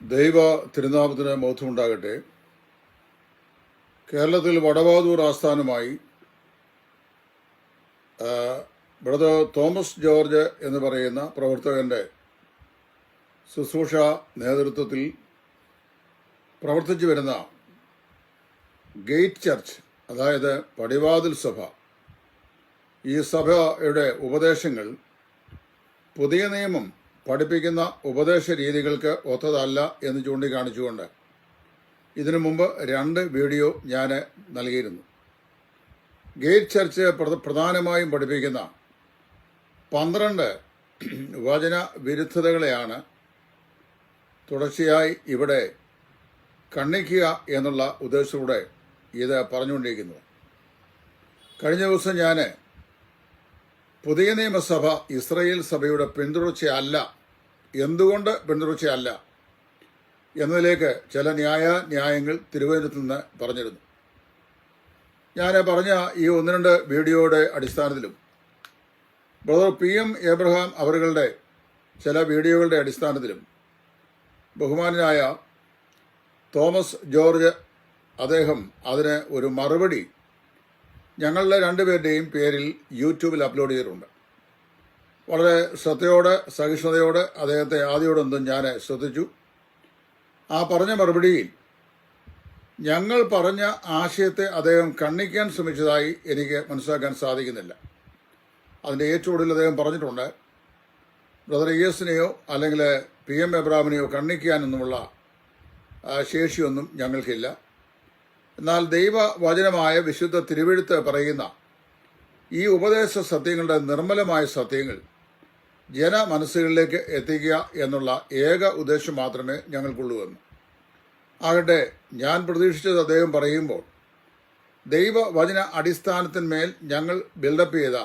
ദൈവ തിരുനാമത്തിന് ബോധമുണ്ടാകട്ടെ. കേരളത്തിൽ വടവാതൂർ ആസ്ഥാനമായി ബ്രദർ തോമസ് ജോർജ് എന്ന് പറയുന്ന പ്രവർത്തകന്റെ ശുശ്രൂഷ നേതൃത്വത്തിൽ പ്രവർത്തിച്ചു വരുന്ന ഗേറ്റ് ചർച്ച് അതായത് പടിവാതിൽ സഭ ഈ സഭയുടെ ഉപദേശങ്ങൾ പുതിയ നിയമം പഠിപ്പിക്കുന്ന ഉപദേശ രീതികൾക്ക് ഒത്തതല്ല എന്ന് ചൂണ്ടിക്കാണിച്ചുകൊണ്ട് ഇതിനു മുമ്പ് രണ്ട് വീഡിയോ ഞാൻ നൽകിയിരുന്നു. ഗേറ്റ് ചർച്ച് പ്രധാനമായും പഠിപ്പിക്കുന്ന പന്ത്രണ്ട് വചന വിരുദ്ധതകളെയാണ് തുടർച്ചയായി ഇവിടെ കണ്ണിക്കുക എന്നുള്ള ഉദ്ദേശത്തോടെ ഇത് പറഞ്ഞുകൊണ്ടിരിക്കുന്നത്. കഴിഞ്ഞ ദിവസം ഞാൻ പുതിയ നിയമസഭ ഇസ്രയേൽ സഭയുടെ പിന്തുടർച്ചയല്ല എന്തുകൊണ്ട് പിന്തുടർച്ചയല്ല എന്നതിലേക്ക് ചില ന്യായ ന്യായങ്ങൾ തിരുവനന്തപുരത്ത് നിന്ന് പറഞ്ഞിരുന്നു. ഞാൻ പറഞ്ഞ ഈ ഒന്ന് രണ്ട് വീഡിയോയുടെ അടിസ്ഥാനത്തിലും ബ്രദർ പി എം എബ്രഹാം അവരുടെ ചില വീഡിയോകളുടെ അടിസ്ഥാനത്തിലും ബഹുമാനായ തോമസ് ജോർജ് അദ്ദേഹം അതിന് ഒരു മറുപടി ഞങ്ങളുടെ രണ്ടുപേരുടെയും പേരിൽ യൂട്യൂബിൽ അപ്ലോഡ് ചെയ്തിട്ടുണ്ട്. വളരെ ശ്രദ്ധയോടെ സഹിഷ്ണുതയോടെ അദ്ദേഹത്തെ ആദ്യോടൊന്നും ഞാൻ ശ്രദ്ധിച്ചു. ആ പറഞ്ഞ മറുപടിയിൽ ഞങ്ങൾ പറഞ്ഞ ആശയത്തെ അദ്ദേഹം കണ്ണിക്കാൻ ശ്രമിച്ചതായി എനിക്ക് മനസ്സിലാക്കാൻ സാധിക്കുന്നില്ല. അതിന്റെ ഏറ്റവും അദ്ദേഹം പറഞ്ഞിട്ടുണ്ട് ബ്രദർ ഇ എസിനെയോ അല്ലെങ്കിൽ പി എം എബ്രാമിനെയോ കണ്ണിക്കാനൊന്നുമുള്ള ശേഷിയൊന്നും ഞങ്ങൾക്കില്ല. എന്നാൽ ദൈവവചനമായ വിശുദ്ധ തിരുവെഴുത്ത് പറയുന്ന ഈ ഉപദേശ സത്യങ്ങളുടെ നിർമ്മലമായ സത്യങ്ങൾ ജനമനസ്സുകളിലേക്ക് എത്തിക്കുക എന്നുള്ള ഏക ഉദ്ദേശം മാത്രമേ ഞങ്ങൾക്കുള്ളൂ എന്ന്. ആകട്ടെ ഞാൻ പ്രതീക്ഷിച്ചത് അദ്ദേഹം പറയുമ്പോൾ ദൈവവചന അടിസ്ഥാനത്തിന്മേൽ ഞങ്ങൾ ബിൽഡപ്പ് ചെയ്ത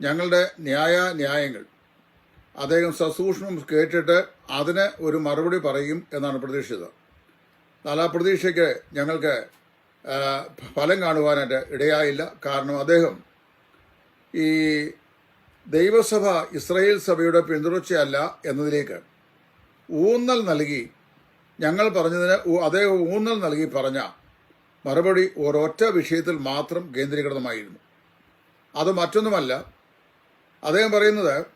ഞങ്ങളുടെ ന്യായ ന്യായങ്ങൾ അദ്ദേഹം സസൂക്ഷ്മം കേട്ടിട്ട് അതിന് ഒരു മറുപടി പറയും എന്നാണ് പ്രതീക്ഷിച്ചത്. ആ പ്രതീക്ഷയ്ക്ക് ഞങ്ങൾക്ക് ഫലം കാണുവാനായിട്ട് ഇടയായില്ല. കാരണം അദ്ദേഹം ഈ ദൈവസഭ ഇസ്രായേൽ സഭയുടെ പിന്തുടർച്ചയല്ല എന്നതിലേക്ക് ഊന്നൽ നൽകി ഞങ്ങൾ പറഞ്ഞതിന് അതേ ഊന്നൽ നൽകി പറഞ്ഞ മറുപടി ഒരൊറ്റ വിഷയത്തിൽ മാത്രം കേന്ദ്രീകൃതമായിരുന്നു. അത് മറ്റൊന്നുമല്ല. അദ്ദേഹം പറയുന്നത്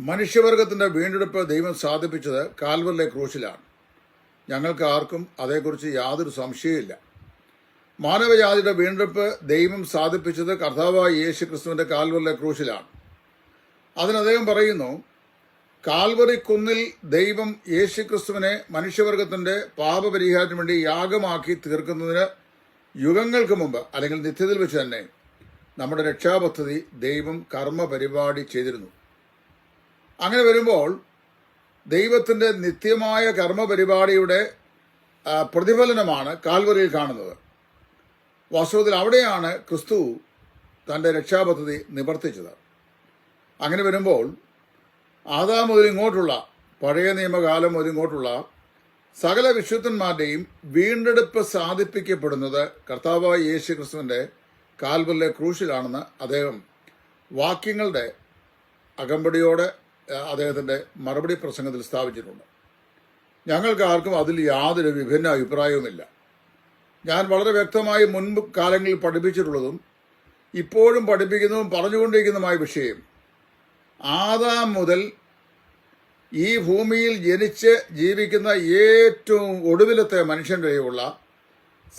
മനുഷ്യവർഗത്തിന്റെ വീണ്ടെടുപ്പ് ദൈവം സാധിപ്പിച്ചത് കാൽവറിലെ ക്രൂശിലാണ്. ഞങ്ങൾക്ക് ആർക്കും അതേക്കുറിച്ച് യാതൊരു സംശയമില്ല മാനവജാതിയുടെ വീണ്ടെടുപ്പ് ദൈവം സാധിപ്പിച്ചത് കർത്താവായ യേശു ക്രിസ്തുവിന്റെ കാൽവറിലെ ക്രൂശിലാണ്. അതിന് അദ്ദേഹം പറയുന്നു കാൽവറി കുന്നിൽ ദൈവം യേശു ക്രിസ്തുവിനെ മനുഷ്യവർഗത്തിന്റെ പാപപരിഹാരത്തിന് വേണ്ടി യാഗമാക്കി തീർക്കുന്നതിന് യുഗങ്ങൾക്ക് മുമ്പ് അല്ലെങ്കിൽ നിത്യത്തിൽ വെച്ച് തന്നെ നമ്മുടെ രക്ഷാപദ്ധതി ദൈവം കർമ്മ പരിപാടി ചെയ്തിരുന്നു. അങ്ങനെ വരുമ്പോൾ ദൈവത്തിന്റെ നിത്യമായ കർമ്മ പരിപാടിയുടെ പ്രതിഫലനമാണ് കാൽവറിയിൽ കാണുന്നത്. വാസ്തവത്തിൽ അവിടെയാണ് ക്രിസ്തു തന്റെ രക്ഷാപദ്ധതി നിവർത്തിച്ചത്. അങ്ങനെ വരുമ്പോൾ ആദാം മുതൽ ഇങ്ങോട്ടുള്ള പഴയ നിയമകാലം മുതൽ ഇങ്ങോട്ടുള്ള സകല വിശുദ്ധന്മാരുടെയും വീണ്ടെടുപ്പ് സാധിപ്പിക്കപ്പെടുന്നത് കർത്താവായ യേശു ക്രിസ്തുവിന്റെ കാൽവല്ലെ ക്രൂശിലാണെന്ന് അദ്ദേഹം വാക്യങ്ങളുടെ അകമ്പടിയോടെ അദ്ദേഹത്തിന്റെ മറുപടി പ്രസംഗത്തിൽ സ്ഥാപിച്ചിട്ടുണ്ട്. ഞങ്ങൾക്ക് ആർക്കും അതിൽ യാതൊരു വിഭിന്ന അഭിപ്രായവുമില്ല. ഞാൻ വളരെ വ്യക്തമായി മുൻപ് കാലങ്ങളിൽ പഠിപ്പിച്ചിട്ടുള്ളതും ഇപ്പോഴും പഠിപ്പിക്കുന്നതും പറഞ്ഞുകൊണ്ടിരിക്കുന്നതുമായ വിഷയം. ആദാം മുതൽ ഈ ഭൂമിയിൽ ജനിച്ച് ജീവിക്കുന്ന ഏറ്റവും ഒടുവിലത്തെ മനുഷ്യൻ വരെയുള്ള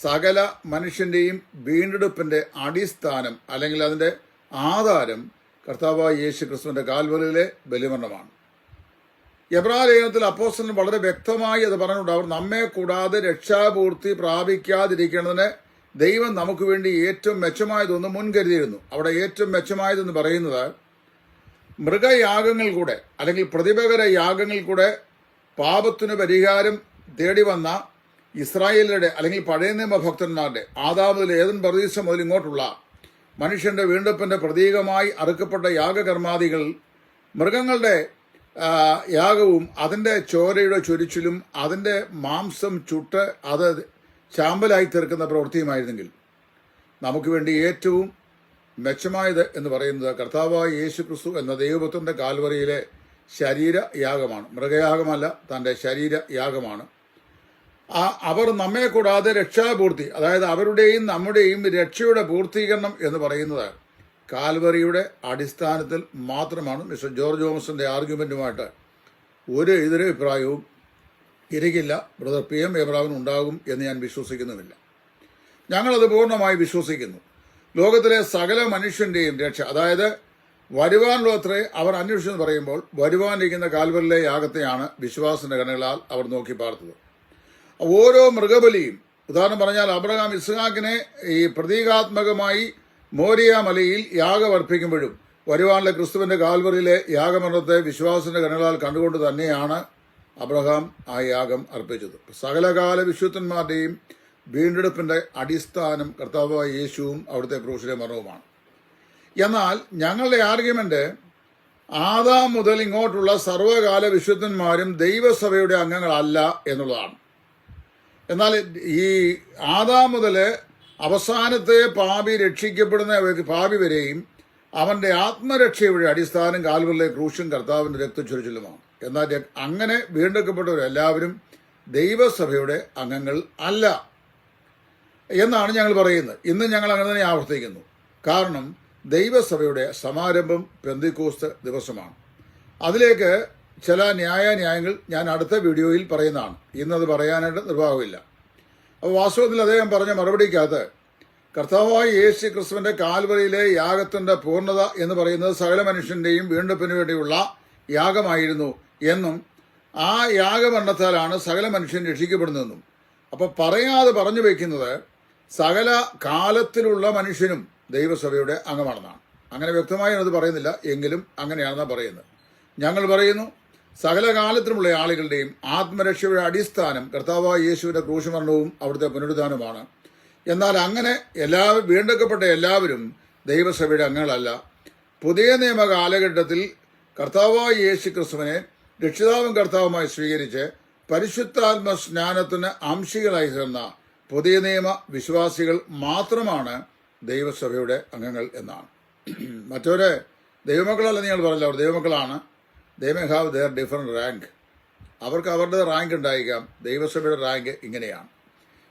സകല മനുഷ്യന്റെയും വീണ്ടെടുപ്പിന്റെ അടിസ്ഥാനം അല്ലെങ്കിൽ അതിന്റെ ആധാരം കർത്താവായ യേശു ക്രിസ്തുവിന്റെ കാൽവറിയിലെ ബലിമരണമാണ്. എബ്രാലേഖനത്തിൽ അപ്പോസ്റ്റലിന് വളരെ വ്യക്തമായി അത് പറഞ്ഞിട്ടുണ്ട്. അവർ നമ്മെ കൂടാതെ രക്ഷാപൂർത്തി പ്രാപിക്കാതിരിക്കുന്നതിന് ദൈവം നമുക്ക് വേണ്ടി ഏറ്റവും മെച്ചമായതൊന്ന് മുൻകരുതിയിരുന്നു. അവിടെ ഏറ്റവും മെച്ചമായതെന്ന് പറയുന്നത് മൃഗയാഗങ്ങൾ കൂടെ അല്ലെങ്കിൽ പ്രതിഭകര യാഗങ്ങൾ കൂടെ പാപത്തിന് പരിഹാരം തേടി വന്ന ഇസ്രായേലരുടെ അല്ലെങ്കിൽ പഴയ നിയമ ഭക്തന്മാരുടെ ആദാമുതൽ ഏതൻ പ്രതീക്ഷ മുതൽ ഇങ്ങോട്ടുള്ള മനുഷ്യന്റെ വീണ്ടെപ്പിന്റെ പ്രതീകമായി അറുക്കപ്പെട്ട യാഗകർമാദികൾ മൃഗങ്ങളുടെ യാഗവും അതിന്റെ ചോരയുടെ ചൊരിച്ചിലും അതിന്റെ മാംസം ചുട്ട് അത് ചാമ്പലായി തീർക്കുന്ന പ്രവൃത്തിയുമായിരുന്നെങ്കിൽ നമുക്ക് വേണ്ടി ഏറ്റവും മെച്ചമായത് എന്ന് പറയുന്നത് കർത്താവായ യേശു ക്രിസ്തു എന്ന ദൈവപുത്രന്റെ കാൽവറിയിലെ ശരീര യാഗമാണ്. മൃഗയാഗമല്ല തന്റെ ശരീര യാഗമാണ്. ആ അവർ നമ്മെ കൂടാതെ രക്ഷാപൂർത്തി അതായത് അവരുടെയും നമ്മുടെയും രക്ഷയുടെ പൂർത്തീകരണം എന്ന് പറയുന്നത് കാൽവറിയുടെ അടിസ്ഥാനത്തിൽ മാത്രമാണ് മിസ്റ്റർ ജോർജ് തോമസിന്റെ ആർഗ്യുമെന്റുമായിട്ട് ഒരു എതിരഭിപ്രായവും ഇരിക്കില്ല ബ്രദർ പി എം എബ്രാഹിം ഉണ്ടാകും എന്ന് ഞാൻ വിശ്വസിക്കുന്നുമില്ല. ഞങ്ങളത് പൂർണമായി വിശ്വസിക്കുന്നു. ലോകത്തിലെ സകല മനുഷ്യന്റെയും രക്ഷ അതായത് വരുവാൻ ലോകത്തെ അവർ അന്വേഷിച്ചെന്ന് പറയുമ്പോൾ വരുവാനിരിക്കുന്ന കാൽവറിലെ യാഗത്തെയാണ് വിശ്വാസിന്റെ കണ്ണുകളാൽ അവർ നോക്കി പാർത്തത്. ഓരോ മൃഗബലിയും ഉദാഹരണം പറഞ്ഞാൽ അബ്രഹാം ഇസ്ഹാക്കിനെ ഈ പ്രതീകാത്മകമായി മോരിയ മലയിൽ യാഗം അർപ്പിക്കുമ്പോഴും വരുവാനുള്ള ക്രിസ്തുവിന്റെ കാൽവറിയിലെ യാഗമരണത്തെ വിശ്വാസത്തിന്റെ കണ്ണുകളാൽ കണ്ടുകൊണ്ട് തന്നെയാണ് അബ്രഹാം ആ യാഗം അർപ്പിച്ചത്. സകലകാല വിശുദ്ധന്മാരുടെയും വീണ്ടെടുപ്പിന്റെ അടിസ്ഥാനം കർത്താവായ യേശുവും അവിടുത്തെ ക്രൂശിലെ മരണവുമാണ്. എന്നാൽ ഞങ്ങളുടെ ആർഗ്യുമെന്റ് ആദാം മുതൽ ഇങ്ങോട്ടുള്ള സർവകാല വിശുദ്ധന്മാരും ദൈവസഭയുടെ അംഗങ്ങളല്ല എന്നുള്ളതാണ്. എന്നാൽ ഈ ആദാം മുതൽ അവസാനത്തെ പാപി രക്ഷിക്കപ്പെടുന്ന പാപി വരെയും അവന്റെ ആത്മരക്ഷയുടെ അടിസ്ഥാനം കാൽവറിലെ ക്രൂശും കർത്താവിന്റെ രക്തച്ചൊരിച്ചിലുമാണ് എന്നാൽ അങ്ങനെ വീണ്ടെടുക്കപ്പെട്ടവരെല്ലാവരും ദൈവസഭയുടെ അംഗങ്ങൾ അല്ല എന്നാണ് ഞങ്ങൾ പറയുന്നത്. ഇന്ന് ഞങ്ങൾ അങ്ങനെ തന്നെ ആവർത്തിക്കുന്നു. കാരണം ദൈവസഭയുടെ സമാരംഭം പെന്തിക്കോസ്ത് ദിവസമാണ്. അതിലേക്ക് ചില ന്യായാന്യായങ്ങൾ ഞാൻ അടുത്ത വീഡിയോയിൽ പറയുന്നതാണ്. ഇന്നത് പറയാനായിട്ട് നിർവാഹമില്ല. അപ്പോൾ വാസ്തവത്തിൽ അദ്ദേഹം പറഞ്ഞ മറുപടിക്കകത്ത് കർത്താവായ യേശു ക്രിസ്തുവിന്റെ കാൽവറിയിലെ യാഗത്തിന്റെ പൂർണത എന്ന് പറയുന്നത് സകല മനുഷ്യന്റെയും വീണ്ടെടുപ്പിന് വേണ്ടിയുള്ള യാഗമായിരുന്നു എന്നും ആ യാഗമരണത്താലാണ് സകല മനുഷ്യൻ രക്ഷിക്കപ്പെടുന്നതെന്നും. അപ്പൊ പറയാതെ പറഞ്ഞു വയ്ക്കുന്നത് സകല കാലത്തിലുള്ള മനുഷ്യനും ദൈവസഭയുടെ അംഗമാണെന്നാണ്. അങ്ങനെ വ്യക്തമായി അത് പറയുന്നില്ല എങ്കിലും അങ്ങനെയാണെന്നാണ് പറയുന്നത്. ഞങ്ങൾ പറയുന്നു സകല കാലത്തിലുമുള്ള ആളുകളുടെയും ആത്മരക്ഷയുടെ അടിസ്ഥാനം കർത്താവായ യേശുവിന്റെ ക്രൂശമരണവും അവിടുത്തെ പുനരുദ്ധാനമാണ് എന്നാൽ അങ്ങനെ എല്ലാ വീണ്ടെടുക്കപ്പെട്ട എല്ലാവരും ദൈവസഭയുടെ അംഗങ്ങളല്ല. പുതിയ നിയമ കാലഘട്ടത്തിൽ കർത്താവായ യേശു ക്രിസ്തുവിനെ രക്ഷിതാവും കർത്താവുമായി സ്വീകരിച്ച് പരിശുദ്ധാത്മ സ്നാനത്തിന് അംശികളായി തീർന്ന പുതിയ നിയമ വിശ്വാസികൾ മാത്രമാണ് ദൈവസഭയുടെ അംഗങ്ങൾ എന്നാണ്. മറ്റൊരു ദൈവമക്കളല്ല നിങ്ങൾ പറഞ്ഞല്ലോ അവർ ദൈവമക്കളാണ്. They may have their different rank അവർക്ക് അവരുടെ റാങ്ക് ഉണ്ടായിരിക്കാം. ദൈവസഭയുടെ റാങ്ക് ഇങ്ങനെയാണ്.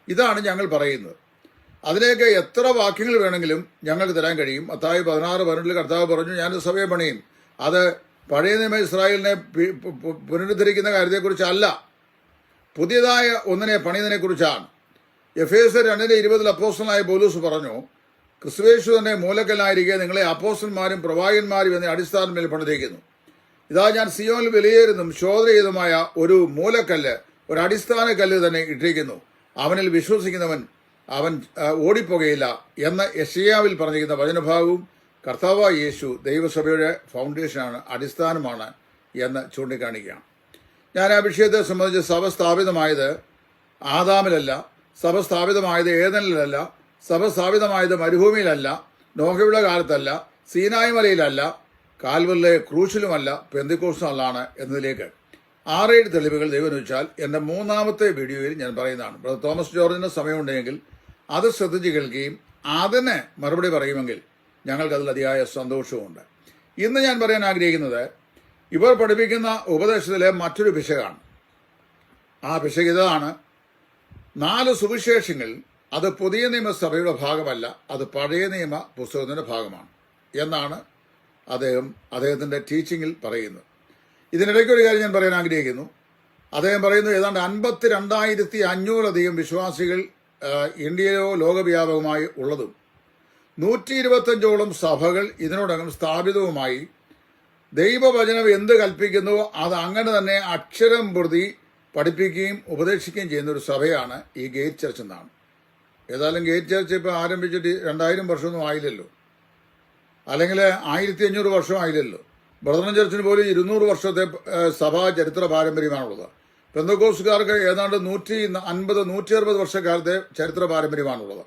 ഇതാണ് ഞങ്ങൾ പറയുന്നത്. അതിലേക്ക് എത്ര വാക്യങ്ങൾ വേണമെങ്കിലും ഞങ്ങൾക്ക് തരാൻ കഴിയും. അത്തായി പതിനാറ് പതിനെട്ടിൽ കർത്താവ് പറഞ്ഞു ഞാൻ സഭയെ പണിയും. അത് പഴയ നിയമ ഇസ്രായേലിനെ പുനരുദ്ധരിക്കുന്ന കാര്യത്തെക്കുറിച്ചല്ല. പുതിയതായ ഒന്നിനെ പണിയതിനെക്കുറിച്ചാണ് എഫ് എസ് രണ്ടിന്റെ ഇരുപതിൽ അപ്പോസ്റ്റലായ പോലൂസ് പറഞ്ഞു ക്രിസ്തുവേശു തന്നെ മൂലക്കല്ലായിരിക്കെ നിങ്ങളെ അപ്പോസ്റ്റന്മാരും പ്രവാചകന്മാരും എന്ന അടിസ്ഥാനത്തിൽ പണിതിരിക്കുന്നു ഇതാ ഞാൻ സിയോനിൽ വിലയേറിയതും ശോധന ചെയ്തതുമായ ഒരു മൂലക്കല്ല് ഒരു അടിസ്ഥാന കല്ല് തന്നെ ഇട്ടിരിക്കുന്നു. അവനിൽ വിശ്വസിക്കുന്നവൻ അവൻ ഓടിപ്പോകയില്ല എന്ന് യശയാവിൽ പറഞ്ഞിരിക്കുന്ന വചനഭാഗവും കർത്താവായ യേശു ദൈവസഭയുടെ ഫൗണ്ടേഷനാണ് അടിസ്ഥാനമാണ് എന്ന് ചൂണ്ടിക്കാണിക്കുകയാണ്. ഞാൻ ആ വിഷയത്തെ സംബന്ധിച്ച് സഭ സ്ഥാപിതമായത് ആദാമിലല്ല സഭ സ്ഥാപിതമായത് ഏതനിലല്ല സഭ സ്ഥാപിതമായത് മരുഭൂമിയിലല്ല നോഹയുടെ കാലത്തല്ല സീനായ് മലയിലല്ല കാൽവറിലെ ക്രൂശിലുമല്ല പെന്തിക്കോസിലാണ് എന്നതിലേക്ക്. ആറേഴ് തെളിവുകൾ ദൈവം വെച്ചാൽ എന്റെ മൂന്നാമത്തെ വീഡിയോയിൽ ഞാൻ പറയുന്നതാണ്. ബ്രദർ തോമസ് ജോർജിന് സമയമുണ്ടെങ്കിൽ അത് ശ്രദ്ധിച്ച് കേൾക്കുകയും അതിന് മറുപടി പറയുമെങ്കിൽ ഞങ്ങൾക്കതിൽ അതിയായ സന്തോഷവുമുണ്ട്. ഇന്ന് ഞാൻ പറയാൻ ആഗ്രഹിക്കുന്നത് ഇവർ പഠിപ്പിക്കുന്ന ഉപദേശത്തിലെ മറ്റൊരു പിശകാണ്. ആ പിശക് ഇതാണ്. നാല് സുവിശേഷങ്ങൾ അത് പുതിയ നിയമസഭയുടെ ഭാഗമല്ല അത് പഴയ നിയമ പുസ്തകത്തിന്റെ ഭാഗമാണ്. എന്നാണ് അദ്ദേഹം അദ്ദേഹത്തിന്റെ ടീച്ചിങ്ങിൽ പറയുന്നു. ഇതിനിടയ്ക്ക് ഒരു കാര്യം ഞാൻ പറയാൻ ആഗ്രഹിക്കുന്നു. അദ്ദേഹം പറയുന്നു ഏതാണ്ട് അൻപത്തി രണ്ടായിരത്തി അഞ്ഞൂറധികം വിശ്വാസികൾ ഇന്ത്യയിലോ ലോകവ്യാപകമായി ഉള്ളതും നൂറ്റി ഇരുപത്തഞ്ചോളം സഭകൾ ഇതിനോടകം സ്ഥാപിതവുമായി ദൈവവചനം എന്ത് കൽപ്പിക്കുന്നുവോ അത് അങ്ങനെ തന്നെ അക്ഷരം പ്രതി പഠിപ്പിക്കുകയും ഉപദേശിക്കുകയും ചെയ്യുന്ന ഒരു സഭയാണ് ഈ ഗേറ്റ് ചർച്ച് എന്നാണ്. ഏതായാലും ഗേറ്റ് ചർച്ച് ഇപ്പോൾ ആരംഭിച്ചിട്ട് രണ്ടായിരം വർഷമൊന്നും ആയില്ലല്ലോ. അല്ലെങ്കിൽ ആയിരത്തി അഞ്ഞൂറ് വർഷം ആയില്ലല്ലോ. ബ്രദറൻ ചർച്ചിന് പോലും ഇരുന്നൂറ് വർഷത്തെ സഭാ ചരിത്ര പാരമ്പര്യമാണുള്ളത്. പെന്തക്കോസുകാർക്ക് ഏതാണ്ട് നൂറ്റി അൻപത് നൂറ്റി അറുപത് വർഷക്കാലത്തെ ചരിത്ര പാരമ്പര്യമാണുള്ളത്.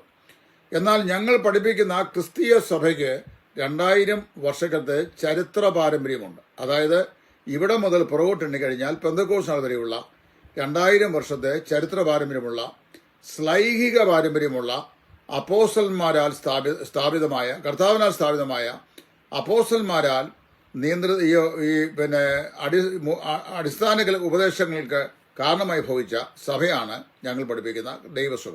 എന്നാൽ ഞങ്ങൾ പഠിപ്പിക്കുന്ന ക്രിസ്തീയ സഭയ്ക്ക് രണ്ടായിരം വർഷക്കത്തെ ചരിത്ര പാരമ്പര്യമുണ്ട്. അതായത് ഇവിടെ മുതൽ പുറകോട്ട് എണ്ണിക്കഴിഞ്ഞാൽ പെന്തക്കോസ് വരെയുള്ള രണ്ടായിരം വർഷത്തെ ചരിത്ര പാരമ്പര്യമുള്ള സ്ലൈഹിക പാരമ്പര്യമുള്ള അപ്പോസ്റ്റന്മാരാൽ സ്ഥാപി സ്ഥാപിതമായ കർത്താവിനാൽ സ്ഥാപിതമായ അപ്പോസൽമാരാൽ നിയന്ത്ര ഈ പിന്നെ അടി അടിസ്ഥാന ഉപദേശങ്ങൾക്ക് കാരണമായി ഭവിച്ച സഭയാണ് ഞങ്ങൾ പഠിപ്പിക്കുന്ന ദൈവസഭ.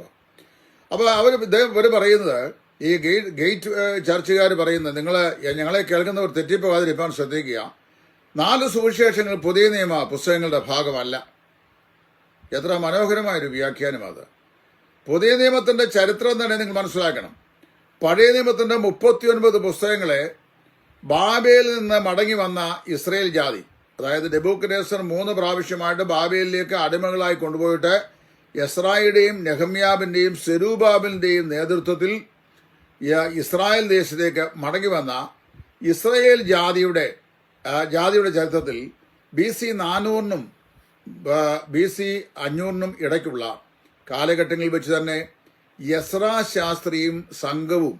അപ്പോൾ അവർ ഇവർ പറയുന്നത് ഈ ഗേറ്റ് ഗേറ്റ് ചർച്ചുകാർ പറയുന്നത് നിങ്ങൾ ഞങ്ങളെ കേൾക്കുന്നവർ തെറ്റിപ്പോകാതിരിക്കാൻ ശ്രദ്ധിക്കുക. നാല് സുവിശേഷങ്ങൾ പുതിയ നിയമ പുസ്തകങ്ങളുടെ ഭാഗമല്ല. എത്ര മനോഹരമായൊരു വ്യാഖ്യാനം അത് പുതിയ നിയമത്തിന്റെ ചരിത്രം തന്നെ നിങ്ങൾ മനസ്സിലാക്കണം. പഴയ നിയമത്തിന്റെ മുപ്പത്തിയൊൻപത് പുസ്തകങ്ങളെ ബാബേൽ നിന്ന് മടങ്ങി വന്ന ഇസ്രയേൽ ജാതി അതായത് ഡെബൂക്കനേസർ മൂന്ന് പ്രാവശ്യമായിട്ട് ബാബേലിലേക്ക് അടിമകളായി കൊണ്ടുപോയിട്ട് എസ്രായുടെയും നെഹമ്യാബിന്റെയും സെരൂബാബിന്റെയും നേതൃത്വത്തിൽ ഇസ്രായേൽ ദേശത്തേക്ക് മടങ്ങി വന്ന ഇസ്രയേൽ ജാതിയുടെ ജാതിയുടെ ചരിത്രത്തിൽ ബി സി നാനൂറിനും ബി സി അഞ്ഞൂറിനും ഇടയ്ക്കുള്ള കാലഘട്ടങ്ങളിൽ വെച്ച് തന്നെ യസ്രാ ശാസ്ത്രിയും സംഘവും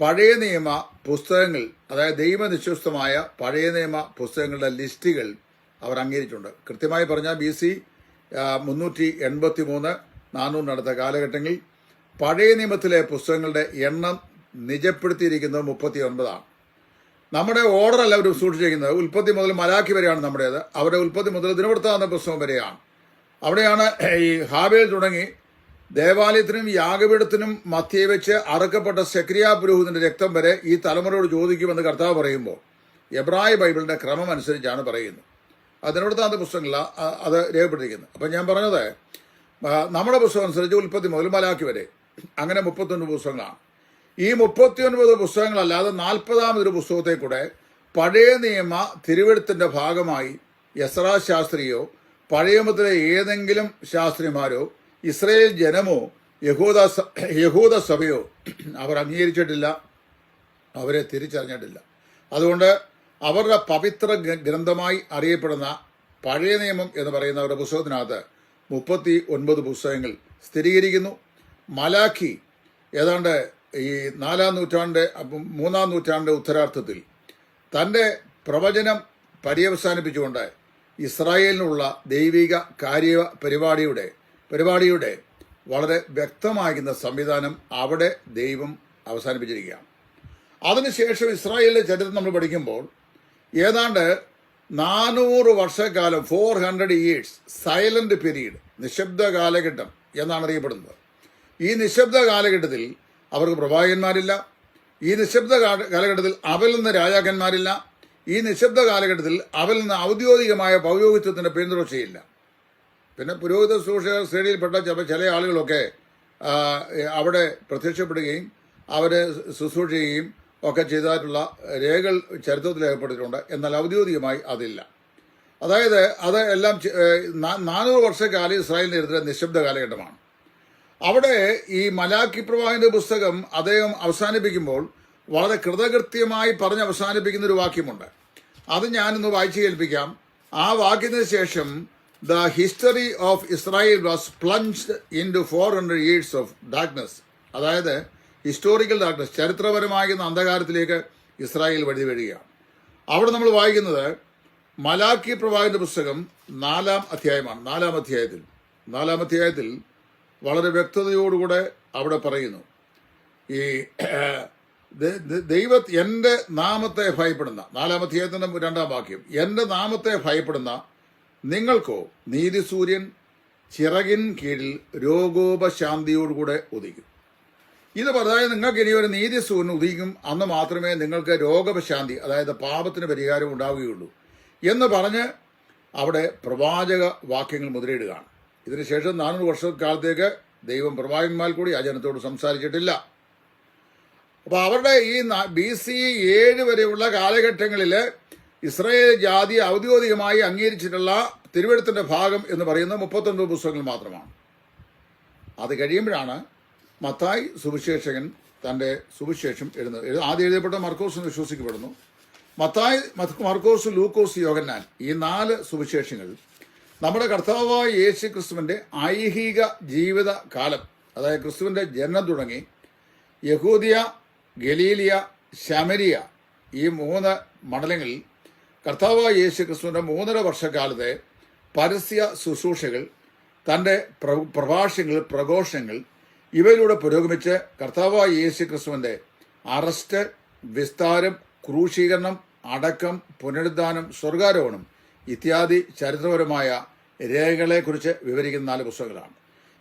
പഴയ നിയമ പുസ്തകങ്ങൾ അതായത് ദൈവനിശ്വസ്തമായ പഴയ നിയമ പുസ്തകങ്ങളുടെ ലിസ്റ്റുകൾ അവർ അംഗീകരിച്ചിട്ടുണ്ട്. കൃത്യമായി പറഞ്ഞാൽ ബി സി മുന്നൂറ്റി എൺപത്തി മൂന്ന് നാനൂറ് നടത്ത കാലഘട്ടങ്ങളിൽ പഴയ നിയമത്തിലെ പുസ്തകങ്ങളുടെ എണ്ണം നിജപ്പെടുത്തിയിരിക്കുന്നത് മുപ്പത്തി ഒൻപതാണ് നമ്മുടെ ഓർഡർ അല്ല അവർ സൂക്ഷിച്ചിരിക്കുന്നത്. ഉൽപ്പത്തി മുതൽ മലാക്കി വരെയാണ് നമ്മുടേത്. അവരുടെ ഉൽപ്പത്തി മുതൽ ദിനവൃത്താന്ന പുസ്തകം വരെയാണ്. അവിടെയാണ് ഈ ഹാബേൽ തുടങ്ങി ദേവാലയത്തിനും യാഗപീഠത്തിനും മധ്യേ വെച്ച് അറക്കപ്പെട്ട സെക്രിയ പുരോഹിതന്റെ രക്തം വരെ ഈ തലമുറയോട് ചോദിക്കുമെന്ന് കർത്താവ് പറയുമ്പോൾ എബ്രായ ബൈബിളിന്റെ ക്രമം അനുസരിച്ചാണ് പറയുന്നത്. അതിനടുത്താത്ത പുസ്തകങ്ങളില പുസ്തകമില്ല അത് രേഖപ്പെട്ടിരിക്കുന്നത് അപ്പം ഞാൻ പറഞ്ഞത് നമ്മുടെ പുസ്തകം അനുസരിച്ച് ഉൽപ്പത്തി മുതൽ മലാക്കി വരെ. അങ്ങനെ മുപ്പത്തൊൻപത് പുസ്തകങ്ങളാണ്. ഈ മുപ്പത്തിയൊൻപത് പുസ്തകങ്ങളല്ലാതെ നാൽപ്പതാമതൊരു പുസ്തകത്തെ കൂടെ പഴയ നിയമ തിരുവെഴുത്തിന്റെ ഭാഗമായി യസ്രാ ശാസ്ത്രിയോ പഴയ നിയമത്തിലെ ഏതെങ്കിലും ശാസ്ത്രിമാരോ ഇസ്രയേൽ ജനമോ യഹൂദ യഹൂദ സഭയോ അവർ അംഗീകരിച്ചിട്ടില്ല അവരെ തിരിച്ചറിഞ്ഞിട്ടില്ല. അതുകൊണ്ട് അവരുടെ പവിത്ര ഗ്രന്ഥമായി അറിയപ്പെടുന്ന പഴയ നിയമം എന്ന് പറയുന്ന അവരുടെ പുസ്തകത്തിനകത്ത് മുപ്പത്തി ഒൻപത് പുസ്തകങ്ങൾ സ്ഥിരീകരിക്കുന്നു. മലാഖി ഏതാണ്ട് ഈ നാലാം നൂറ്റാണ്ട് മൂന്നാം നൂറ്റാണ്ട് ഉത്തരാർത്ഥത്തിൽ തന്റെ പ്രവചനം പര്യവസാനിപ്പിച്ചുകൊണ്ട് ഇസ്രായേലിനുള്ള ദൈവിക കാര്യ പരിപാടിയുടെ പരിപാടിയുടെ വളരെ വ്യക്തമാകുന്ന സംവിധാനം അവിടെ ദൈവം അവസാനിപ്പിച്ചിരിക്കുകയാണ്. അതിനുശേഷം ഇസ്രായേലിന്റെ ചരിത്രം നമ്മൾ പഠിക്കുമ്പോൾ ഏതാണ്ട് നാനൂറ് വർഷക്കാലം four hundred years silent period നിശബ്ദ കാലഘട്ടം എന്നാണ് അറിയപ്പെടുന്നത്. ഈ നിശബ്ദ കാലഘട്ടത്തിൽ അവർക്ക് പ്രവാചകന്മാരില്ല. ഈ നിശബ്ദ കാലഘട്ടത്തിൽ അവലെന്ന രാജാക്കന്മാരില്ല. ഈ നിശബ്ദ കാലഘട്ടത്തിൽ അവൽ നിന്ന് ഔദ്യോഗികമായ പൗരോഹിത്യത്തിന്റെ പിന്തുടർച്ചയില്ല. പിന്നെ പുരോഹിത ശുശ്രൂഷ ശ്രേണിയിൽപ്പെട്ട ചില ആളുകളൊക്കെ അവിടെ പ്രത്യക്ഷപ്പെടുകയും അവരെ ശുശ്രൂഷ ചെയ്യുകയും ഒക്കെ ചെയ്തതായിട്ടുള്ള രേഖകൾ ചരിത്രത്തിൽ ഏർപ്പെട്ടിട്ടുണ്ട്. എന്നാൽ ഔദ്യോഗികമായി അതില്ല. അതായത് അത് എല്ലാം നാനൂറ് വർഷക്കാലം ഇസ്രായേൽ ചരിത്രത്തിലെ നിശബ്ദ കാലഘട്ടമാണ്. അവിടെ ഈ മലാക്കി പ്രവാഹിന്റെ പുസ്തകം അദ്ദേഹം അവസാനിപ്പിക്കുമ്പോൾ വളരെ കൃതകൃത്യമായി പറഞ്ഞ് അവസാനിപ്പിക്കുന്ന ഒരു വാക്യമുണ്ട്. അത് ഞാനൊന്ന് വായിച്ചു കേൾപ്പിക്കാം. ആ വാക്യത്തിന് ശേഷം the history of Israel was plunged into four hundred years of darkness അതായത് ഹിസ്റ്റോറിക്കൽ ഡാർക്ക്നെസ് ചരിത്രപരമാകുന്ന അന്ധകാരത്തിലേക്ക് ഇസ്രായേൽ വഴി വീഴുകയാണ് അവിടെ നമ്മൾ വായിക്കുന്നത് മലാക്കി പ്രവാഹിന്റെ പുസ്തകം നാലാം അധ്യായമാണ്. നാലാം അധ്യായത്തിൽ നാലാം അധ്യായത്തിൽ വളരെ വ്യക്തതയോടുകൂടെ അവിടെ പറയുന്നു. ഈ ദൈവ എന്റെ നാമത്തെ ഭയപ്പെടുന്ന നാലാം അധ്യായത്തിന്റെ രണ്ടാം വാക്യം എന്റെ നാമത്തെ ഭയപ്പെടുന്ന നിങ്ങൾക്കോ നീതി സൂര്യൻ ചിറകിൻ കീഴിൽ രോഗോപശാന്തിയോടുകൂടെ ഉദിക്കും. ഇത് പറഞ്ഞാൽ നിങ്ങൾക്ക് ഇനി ഒരു നീതി സൂര്യൻ ഉദിക്കും അന്ന് മാത്രമേ നിങ്ങൾക്ക് രോഗപശാന്തി അതായത് പാപത്തിന് പരിഹാരം ഉണ്ടാവുകയുള്ളൂ എന്ന് പറഞ്ഞ് അവിടെ പ്രവാചക വാക്യങ്ങൾ മുദ്രയിടുകയാണ്. ഇതിനുശേഷം നാനൂറ് വർഷക്കാലത്തേക്ക് ദൈവം പ്രവാചകന്മാർ കൂടി ആ ജനത്തോട് സംസാരിച്ചിട്ടില്ല. അപ്പൊ അവരുടെ ഈ ബി സി ഏഴ് വരെയുള്ള കാലഘട്ടങ്ങളിൽ ഇസ്രായേൽ ജാതി ഔദ്യോഗികമായി അംഗീകരിച്ചിട്ടുള്ള തിരുവഴുത്തിന്റെ ഭാഗം എന്ന് പറയുന്നത് മുപ്പത്തൊൻപത് പുസ്തകങ്ങൾ മാത്രമാണ്. അത് കഴിയുമ്പോഴാണ് മത്തായി സുവിശേഷകൻ തന്റെ സുവിശേഷം എഴുതുന്നത് എഴു- ആദ്യം എഴുതപ്പെട്ട മർക്കോസ് എന്ന് വിശ്വസിക്കപ്പെടുന്നു. മത്തായി മത്ത് മർക്കോസ് ലൂക്കോസ് യോഗന്നാൻ ഈ നാല് സുവിശേഷങ്ങൾ നമ്മുടെ കർത്താവായ യേശു ക്രിസ്തുവിന്റെ ഐഹിക ജീവിത കാലം അതായത് ക്രിസ്തുവിന്റെ ജനനം തുടങ്ങി യഹൂദിയ ഗലീലിയ ശമരിയ ഈ മൂന്ന് മണ്ഡലങ്ങളിൽ കർത്താവായ യേശു ക്രിസ്തുവിന്റെ മൂന്നര വർഷക്കാലത്തെ പരസ്യ ശുശ്രൂഷകൾ തന്റെ പ്ര- പ്രഭാഷണങ്ങൾ പ്രഘോഷങ്ങൾ ഇവയിലൂടെ പുരോഗമിച്ച് കർത്താവായ യേശു ക്രിസ്തുവിന്റെ അറസ്റ്റ് വിസ്താരം ക്രൂശീകരണം അടക്കം പുനരുദ്ധാനം സ്വർഗാരോഹണം ഇത്യാദി ചരിത്രപരമായ രേഖകളെക്കുറിച്ച് വിവരിക്കുന്ന നാല് പുസ്തകങ്ങളാണ്.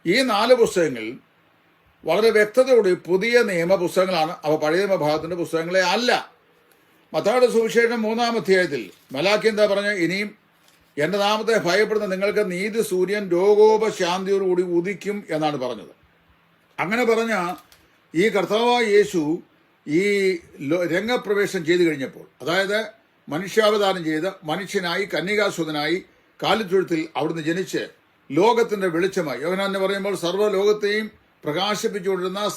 ഈ നാല് പുസ്തകങ്ങൾ വളരെ വ്യക്തതയോടെ പുതിയ നിയമ പുസ്തകങ്ങളാണ് അവ പഴയ നിയമഭാഗത്തിന്റെ പുസ്തകങ്ങളെ അല്ല. മത്തായുടെ സുവിശേഷം മൂന്നാം അധ്യായത്തിൽ മലാഖി എന്താ പറഞ്ഞ ഇനിയും എന്റെ നാമത്തെ ഭയപ്പെടുന്ന നിങ്ങൾക്ക് നീതി സൂര്യൻ രോഗോപശാന്തിയോടുകൂടി ഉദിക്കും എന്നാണ് പറഞ്ഞത്. അങ്ങനെ പറഞ്ഞ ഈ കർത്താവായ യേശു ഈ രംഗപ്രവേശം ചെയ്തു കഴിഞ്ഞപ്പോൾ അതായത് മനുഷ്യാവതാരം ചെയ്ത് മനുഷ്യനായി കന്യകാസുതനായി കാലിത്തൊഴുത്തിൽ അവിടുന്ന് ജനിച്ച് ലോകത്തിന്റെ വെളിച്ചമായി. യോഹനാൻ എന്ന് പറയുമ്പോൾ സർവ ലോകത്തെയും പ്രകാശിപ്പിച്ചുകൊണ്ടിരുന്ന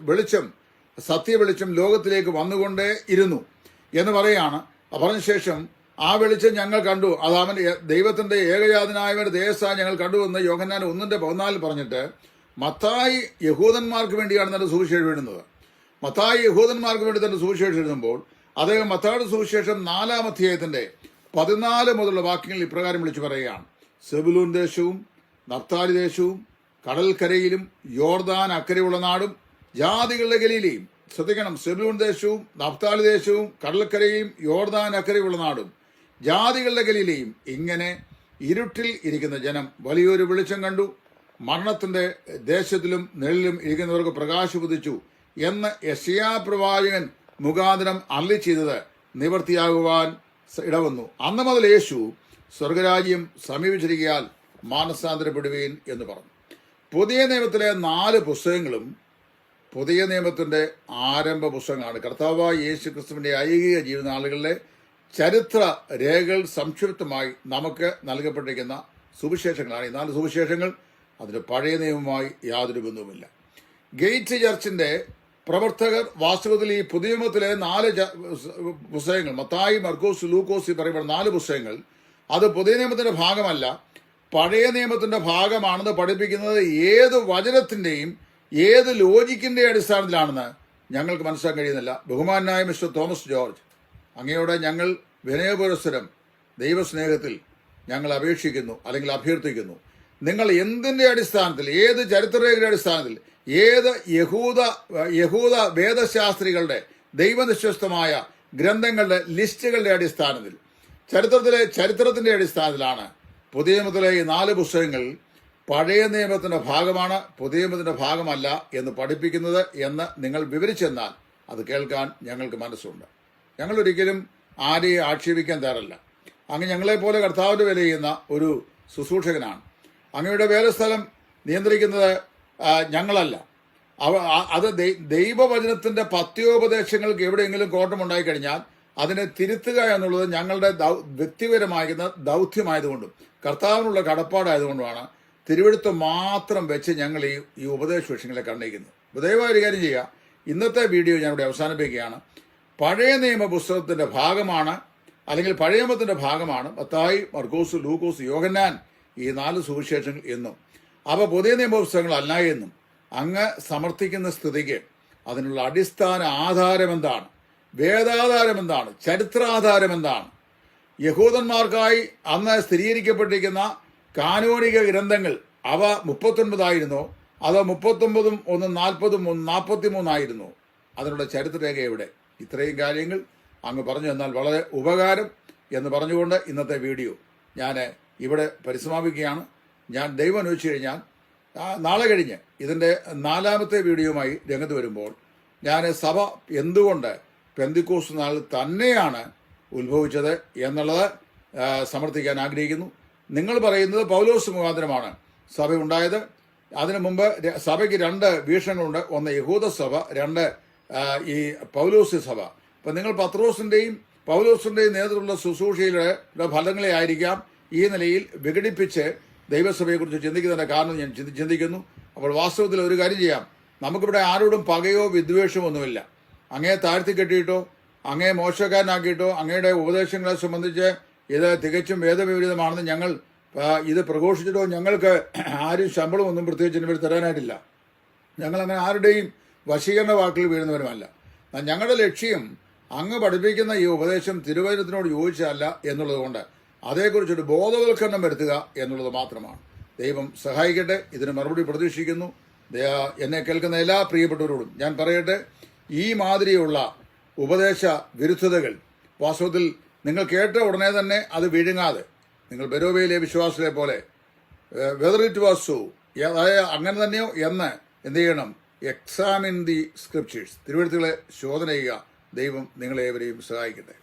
വെളിച്ചം സത്യ വെളിച്ചം ലോകത്തിലേക്ക് വന്നുകൊണ്ടേ ഇരുന്നു എന്ന് പറയാണ്. പറഞ്ഞ ശേഷം ആ വെളിച്ചം ഞങ്ങൾ കണ്ടു. അത് അവൻ ദൈവത്തിന്റെ ഏകജാതനായവന്റെ ദേശ ഞങ്ങൾ കണ്ടുവെന്ന് യോഹന്നാൻ ഒന്നിന്റെ പതിനാലിൽ പറഞ്ഞിട്ട് മത്തായി യഹൂദന്മാർക്ക് വേണ്ടിയാണ് തന്റെ സുവിശേഷം എഴുതുന്നത്. മത്തായി യഹൂദന്മാർക്ക് വേണ്ടി തന്റെ സുവിശേഷം എഴുതുമ്പോൾ അദ്ദേഹം മത്തായുടെ സുവിശേഷം നാലാം അധ്യായത്തിന്റെ പതിനാല് മുതലുള്ള വാക്യങ്ങൾ ഇപ്രകാരം വിളിച്ചു പറയുകയാണ്. സെബുലൂൻ ദേശവും നഫ്താലി ദേശവും കടൽക്കരയിലും യോർദാൻ അക്കരെയുള്ള നാടും ജാതികളുടെ ഗലീലയും ശ്രദ്ധിക്കണം സെബുലൂൺ ദേശവും നഫ്താലി ദേശവും കടൽക്കരയും യോർദാൻ അക്കരെയുള്ള നാടും ജാതികളുടെ ഗലീലയും ഇങ്ങനെ ഇരുട്ടിൽ ഇരിക്കുന്ന ജനം വലിയൊരു വെളിച്ചം കണ്ടു. മരണത്തിന്റെ ദേശത്തിലും നെല്ലിലും ഇരിക്കുന്നവർക്ക് പ്രകാശുപതിച്ചു എന്ന് യശയാ പ്രവാചകൻ മുഖാന്തരം അള്ളി ചെയ്തത് നിവർത്തിയാകുവാൻ ഇടവന്നു. അന്ന് മുതൽ യേശു സ്വർഗരാജ്യം സമീപിച്ചിരിക്കാൻ മാനസാന്തരപ്പെടുവീൻ എന്ന് പറഞ്ഞു. പുതിയ നിയമത്തിലെ നാല് പുസ്തകങ്ങളും പുതിയ നിയമത്തിന്റെ ആരംഭ പുസ്തകങ്ങളാണ്. കർത്താവായ യേശു ക്രിസ്തുവിന്റെ ഐഹിക ജീവിതനാളുകളിലെ ചരിത്ര രേഖകൾ സംക്ഷിപ്തമായി നമുക്ക് നൽകപ്പെട്ടിരിക്കുന്ന സുവിശേഷങ്ങളാണ്. ഈ നാല് സുവിശേഷങ്ങൾ അതിന് പഴയ നിയമവുമായി യാതൊരു ബന്ധവുമില്ല. ഗേറ്റ് ചർച്ചിന്റെ പ്രവർത്തകർ വാസ്തവത്തിൽ ഈ പുതിയ നിയമത്തിലെ നാല് പുസ്തകങ്ങൾ മത്തായി മർക്കോസ് ലൂക്കോസ് ഈ പറയുന്ന നാല് പുസ്തകങ്ങൾ അത് പുതിയ നിയമത്തിന്റെ ഭാഗമല്ല. പഴയ നിയമത്തിന്റെ ഭാഗമാണെന്ന് പഠിപ്പിക്കുന്നത് ഏത് വചനത്തിന്റെയും ഏത് ലോജിക്കിന്റെ അടിസ്ഥാനത്തിലാണെന്ന് ഞങ്ങൾക്ക് മനസ്സിലാക്കാൻ കഴിയുന്നില്ല. ബഹുമാനായ മിസ്റ്റർ തോമസ് ജോർജ് അങ്ങയോടെ ഞങ്ങൾ വിനയപുരസ്സരം ദൈവസ്നേഹത്തിൽ ഞങ്ങൾ അപേക്ഷിക്കുന്നു അല്ലെങ്കിൽ അഭ്യർത്ഥിക്കുന്നു. നിങ്ങൾ എന്തിന്റെ അടിസ്ഥാനത്തിൽ ഏത് ചരിത്രരേഖയുടെ അടിസ്ഥാനത്തിൽ ഏത് യഹൂദ യഹൂദ വേദശാസ്ത്രികളുടെ ദൈവനിശ്വസ്തമായ ഗ്രന്ഥങ്ങളുടെ ലിസ്റ്റുകളുടെ അടിസ്ഥാനത്തിൽ ചരിത്രത്തിലെ ചരിത്രത്തിന്റെ അടിസ്ഥാനത്തിലാണ് പുതിയ നിയമത്തിലെ ഈ നാല് പുസ്തകങ്ങൾ പഴയ നിയമത്തിന്റെ ഭാഗമാണ് പുതിയ നിയമത്തിന്റെ ഭാഗമല്ല എന്ന് പഠിപ്പിക്കുന്നത് എന്ന് നിങ്ങൾ വിവരിച്ചെന്നാൽ അത് കേൾക്കാൻ ഞങ്ങൾക്ക് മനസ്സുണ്ട്. ഞങ്ങൾ ഒരിക്കലും ആരെയും ആക്ഷേപിക്കാൻ തയ്യാറല്ല. അങ്ങ് ഞങ്ങളെപ്പോലെ കർത്താവിന്റെ വില ചെയ്യുന്ന ഒരു ശുശ്രൂഷകനാണ്. അങ്ങയുടെ വേലസ്ഥലം നിയന്ത്രിക്കുന്നത് ഞങ്ങളല്ല. അവ അത് ദൈവവചനത്തിന്റെ പത്യോപദേശങ്ങൾക്ക് എവിടെയെങ്കിലും കോട്ടമുണ്ടായി കഴിഞ്ഞാൽ അതിനെ തിരുത്തുക എന്നുള്ളത് ഞങ്ങളുടെ വ്യക്തിപരമായിരുന്ന ദൗത്യമായതുകൊണ്ടും കർത്താവിനുള്ള കടപ്പാടായതുകൊണ്ടുമാണ് തിരുവഴുത്ത് മാത്രം വെച്ച് ഞങ്ങൾ ഈ ഈ ഉപദേശ വിഷയങ്ങളെ കണ്ടിരിക്കുന്നത് അപ്പോൾ ദയവായി ഒരു കാര്യം ചെയ്യുക ഇന്നത്തെ വീഡിയോ ഞാനിവിടെ അവസാനിപ്പിക്കുകയാണ്. പഴയ നിയമ പുസ്തകത്തിന്റെ ഭാഗമാണ് അല്ലെങ്കിൽ പഴയ നിയമത്തിന്റെ ഭാഗമാണ് മത്തായി മർക്കോസ് ലൂക്കോസ് യോഹന്നാൻ ഈ നാല് സുവിശേഷങ്ങൾ എന്നും. അവ പുതിയ നിയമ പുസ്തകങ്ങളല്ല എന്നും അങ്ങ് സമർത്ഥിക്കുന്ന സ്ഥിതിക്ക് അതിനുള്ള അടിസ്ഥാന ആധാരം എന്താണ്? വേദാധാരം എന്താണ് ചരിത്രാധാരം എന്താണ് യഹൂദന്മാർക്കായി അന്ന് സ്ഥിരീകരിക്കപ്പെട്ടിരിക്കുന്ന കാനോനിക ഗ്രന്ഥങ്ങൾ അവ മുപ്പത്തൊൻപതായിരുന്നോ. അതോ മുപ്പത്തൊമ്പതും ഒന്ന് നാൽപ്പതും ഒന്ന് നാൽപ്പത്തി മൂന്നായിരുന്നു അതിനുള്ള ചരിത്രരേഖ എവിടെ? ഇത്രയും കാര്യങ്ങൾ അങ്ങ് പറഞ്ഞു തന്നാൽ വളരെ ഉപകാരം എന്ന് പറഞ്ഞുകൊണ്ട് ഇന്നത്തെ വീഡിയോ ഞാൻ ഇവിടെ പരിസമാപിക്കുകയാണ്. ഞാൻ ദൈവം അനുവദിച്ചു കഴിഞ്ഞാൽ നാളെ കഴിഞ്ഞ് ഇതിന്റെ നാലാമത്തെ വീഡിയോയുമായി രംഗത്ത് വരുമ്പോൾ ഞാൻ സഭ എന്തുകൊണ്ട് പെന്തിക്കോസ് നാൾ തന്നെയാണ് ഉത്ഭവിച്ചത് എന്നുള്ളത് സമർത്ഥിക്കാൻ ആഗ്രഹിക്കുന്നു. നിങ്ങൾ പറയുന്നത് പൗലോസ് മുഖാന്തരമാണ് സഭ ഉണ്ടായത് അതിനു മുമ്പ് സഭയ്ക്ക് രണ്ട് വീക്ഷണങ്ങളുണ്ട് ഒന്ന് യഹൂദ സഭ രണ്ട് ഈ പൗലോസ് സഭ. അപ്പം നിങ്ങൾ പത്രോസിന്റെയും പൗലോസിന്റെയും നേതൃത്വമുള്ള ശുശ്രൂഷയുടെ ഫലങ്ങളെ ആയിരിക്കാം ഈ നിലയിൽ വിഘടിപ്പിച്ച് ദൈവസഭയെക്കുറിച്ച് ചിന്തിക്കുന്നതിന്റെ കാരണം ഞാൻ ചിന്തി- ചിന്തിക്കുന്നു. അപ്പോൾ വാസ്തവത്തിൽ ഒരു കാര്യം ചെയ്യാം. നമുക്കിവിടെ ആരോടും പകയോ വിദ്വേഷമോ ഒന്നുമില്ല. അങ്ങയെ താഴ്ത്തി കെട്ടിയിട്ടോ അങ്ങയെ മോശക്കാരനാക്കിയിട്ടോ അങ്ങയുടെ ഉപദേശങ്ങളെ സംബന്ധിച്ച് ഇത് തികച്ചും വേദവിപരീതമാണെന്ന് ഞങ്ങൾ ഇത് പ്രഘോഷിച്ചിട്ടോ ഞങ്ങൾക്ക് ആരും ശമ്പളമൊന്നും പ്രത്യേകിച്ച് ഇവർ തരാനായിട്ടില്ല. ഞങ്ങൾ അങ്ങനെ ആരുടെയും വശീകരണ വാക്കിൽ വീഴുന്നവരുമല്ല. ഞങ്ങളുടെ ലക്ഷ്യം അങ്ങ് പഠിപ്പിക്കുന്ന ഈ ഉപദേശം തിരുവചനത്തിനോട് യോജിച്ചതല്ല എന്നുള്ളതുകൊണ്ട് അതേക്കുറിച്ചൊരു ബോധവൽക്കരണം വരുത്തുക എന്നുള്ളത് മാത്രമാണ്. ദൈവം സഹായിക്കട്ടെ ഇതിന് മറുപടി പ്രതീക്ഷിക്കുന്നു. എന്നെ കേൾക്കുന്ന എല്ലാ പ്രിയപ്പെട്ടവരോടും ഞാൻ പറയട്ടെ ഈ മാതിരിയുള്ള ഉപദേശ വിരുദ്ധതകൾ വാസ്തവത്തിൽ നിങ്ങൾ കേട്ട ഉടനെ തന്നെ അത് വിഴുങ്ങാതെ. നിങ്ങൾ ബരോബയിലെ വിശ്വാസത്തെ പോലെ വെദർ ഇറ്റ് വാസ് സോ അതായത് അങ്ങനെ തന്നെയോ എന്ന് എന്ത് ചെയ്യണം? എക്സാമിൻ ദി സ്ക്രിപ്റ്റേഴ്സ് തിരുവഴുത്തുകളെ ശോധന ചെയ്യുക. ദൈവം നിങ്ങളേവരെയും സഹായിക്കട്ടെ.